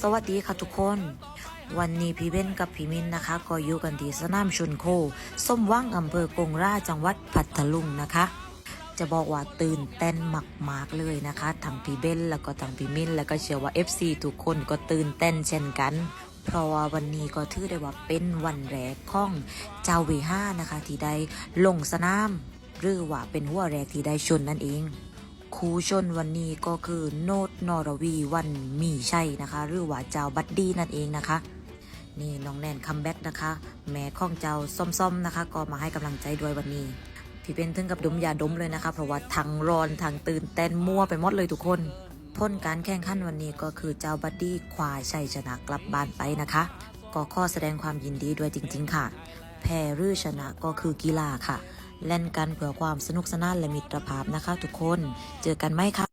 สวัสดีค่ะทุกคน วันนี้พี่เบ้นกับพี่มินนะคะ ก็อยู่กันที่สนามชนโค ส้มว่างอำเภอกงราจังหวัดพัทลุงนะคะ จะบอกว่าตื่นเต้นมากๆเลยนะคะทั้งพี่เบ้นแล้วก็ทั้งพี่มินแล้วก็เชื่อว่า FC ทุกคนก็ตื่นเต้นเช่นกัน เพราะว่าวันนี้ก็ถือได้ว่าเป็นวันแรกของเจ้าเวห้านะคะ ที่ได้ลงสนามหรือว่าเป็นหัวแรกที่ได้ชนนั่นเอง คูชนวันนี้ก็คือโนดนอรวีวันมีชัยนะคะ หรือว่าเจ้าบัดดี้นั่นเองนะคะ นี่น้องแนนคัมแบ็กนะคะ แม่ข้องเจ้าส้มๆนะคะ ก็มาให้กำลังใจด้วยวันนี้พี่เป็นถึงกับดมยาดมเลยนะคะ เพราะว่าทั้งร้อนทั้งตื่นเต้นมั่วไปหมดเลยทุกคนพ้นการแข่งขันวันนี้ก็คือเจ้าบัดดี้คว้าชัยชนะกลับบ้านไปนะคะ ก็ข้อแสดงความยินดีด้วยจริง ๆ ค่ะ แพ้หรือชนะก็คือกีฬาค่ะ เล่นกันเพื่อความสนุกสนานและมิตรภาพนะคะทุกคน เจอกันไหมคะ